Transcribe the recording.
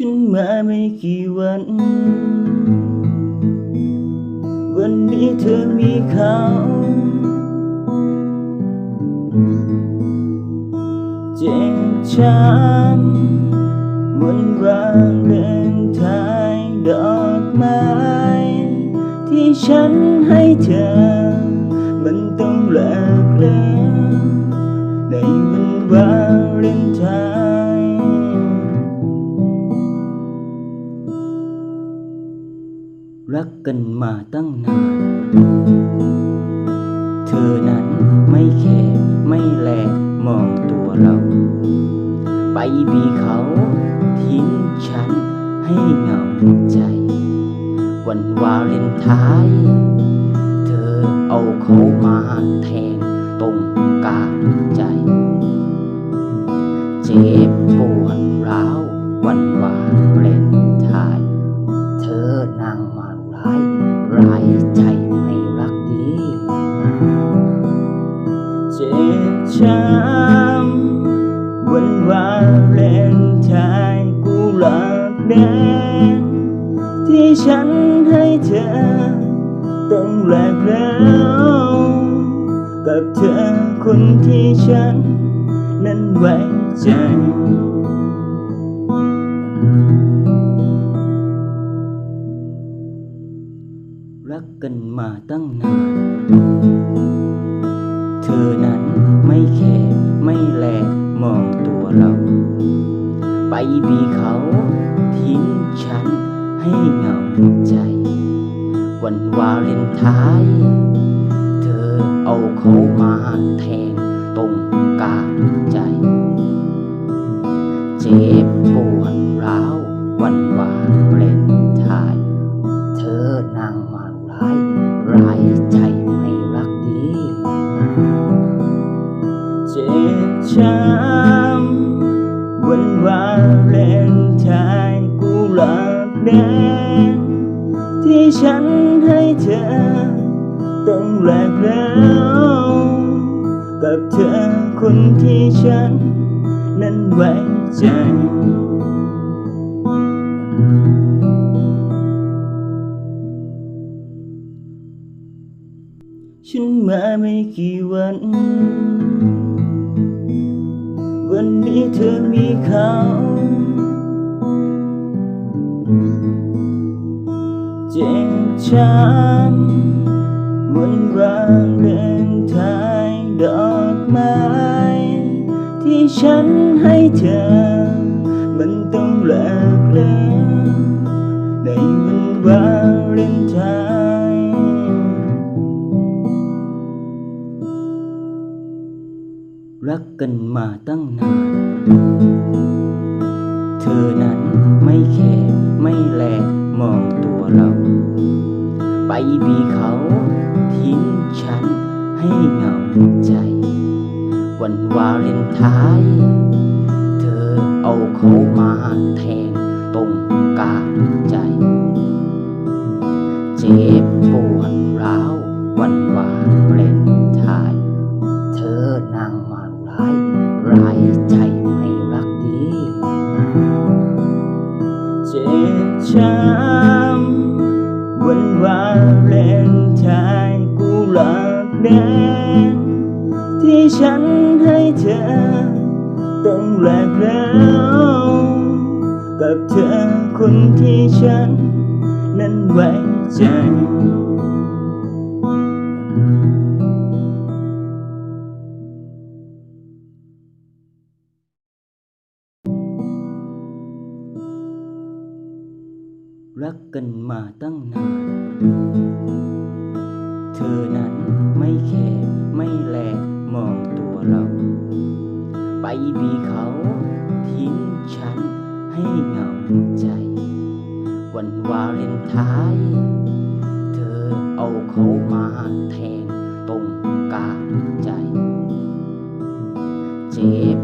ฉันมาไม่กี่วัน วันนี้เธอมีเขา เจ็บช้ำวันวางเดินทางดอกไม้ ที่ฉันให้เธอ มันต้องเลิกแล้วในวันวาเลนไทน์ รักกันมาตั้งนาน เธอนั้นไม่แค่ไม่แลมองตัวเรา ไปบีเขาทิ้งฉันให้เหงาใจ วันวาเลนไทน์เธอเอาเขามาแทงตรงกลางใจ เจ็บปวดร้าววันวาเลนไทน์ ช้ำวันวาเลนไทน์กุหลาบแดงที่ฉันให้เธอต้องแลกแล้วกับเธอคนที่ฉันนั้นไว้ใจรักกันมาตั้งนาน ธอนั้นไม่แค่ไม่แลมองตัวเรา ไปบีเขาทิ้งฉันให้เหงาใจ วันวาเลนไทน์เธอเอาเขามาแทงตรงกลางใจ เจ วาเลนไทน์กุหลาบแดงที่ฉันให้เธอต้องแลกแล้ว กับเธอคนที่ฉัน นั้นไว้ใจฉันมาไม่กี่วัน ธอมีเขา เจ็บช้ำเหมือนรางเดินทายดอกไม้ ที่ฉันให้เธอ รักกันมาตั้งนาน เธอนั้นไม่แค่ไม่แลมองตัวเรา ไปบีเขาทิ้งฉันให้เหงาใจ วันวาเลนไทน์เธอเอาเขามาแทงตรงกลางใจ เจ็บปวด แดงที่ฉันให้เธอ ต้องแลกแล้ว กับเธอคนที่ฉัน นั้นไว้ใจรักกันมาตั้งนาน บีเขาทิ้งฉันให้เหงาใจ วันวาเลนไทน์เธอเอาเขามาแทงตรงกลางใจ เจ็บ